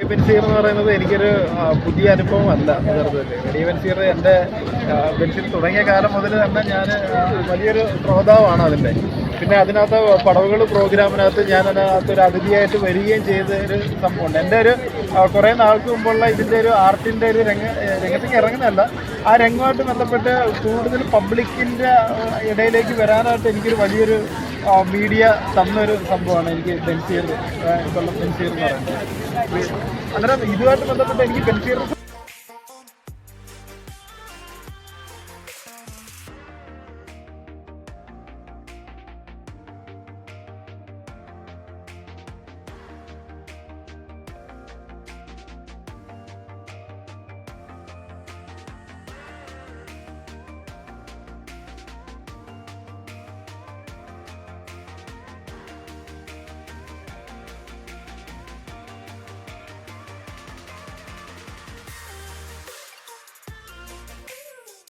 ബെൻസീർ എന്ന് പറയുന്നത് എനിക്കൊരു പുതിയ അനുഭവമല്ല. യഥാർത്ഥത്തിൽ റെഡി ബെൻസീർ എന്റെ ബെൻസീർ തുടങ്ങിയ കാലം മുതൽ തന്നെ ഞാൻ വലിയൊരു ശ്രോതാവാണ് അതിന്റെ. പിന്നെ അതിനകത്ത് പടവുകൾ പ്രോഗ്രാമിനകത്ത് ഞാൻ അതിനകത്ത് ഒരു അതിഥിയായിട്ട് വരികയും ചെയ്ത ഒരു സംഭവമുണ്ട്. എന്റെ ഒരു കുറേ നാൾക്ക് മുമ്പുള്ള ഇതിന്റെ ഒരു ആർട്ടിന്റെ ഒരു രംഗ രംഗത്തേക്ക് ഇറങ്ങുന്നതല്ല. ആ രംഗമായിട്ട് ബന്ധപ്പെട്ട് കൂടുതൽ പബ്ലിക്കിന്റെ ഇടയിലേക്ക് വരാനായിട്ട് എനിക്കൊരു വലിയൊരു മീഡിയ തന്നൊരു സംഭവമാണ് എനിക്ക് ബെൻസീർ കൊല്ലം ബെൻസീർ എന്ന് പറയുന്നത്. അന്നേരം ഇതുമായിട്ട് ബന്ധപ്പെട്ട് എനിക്ക് ബെൻസീർ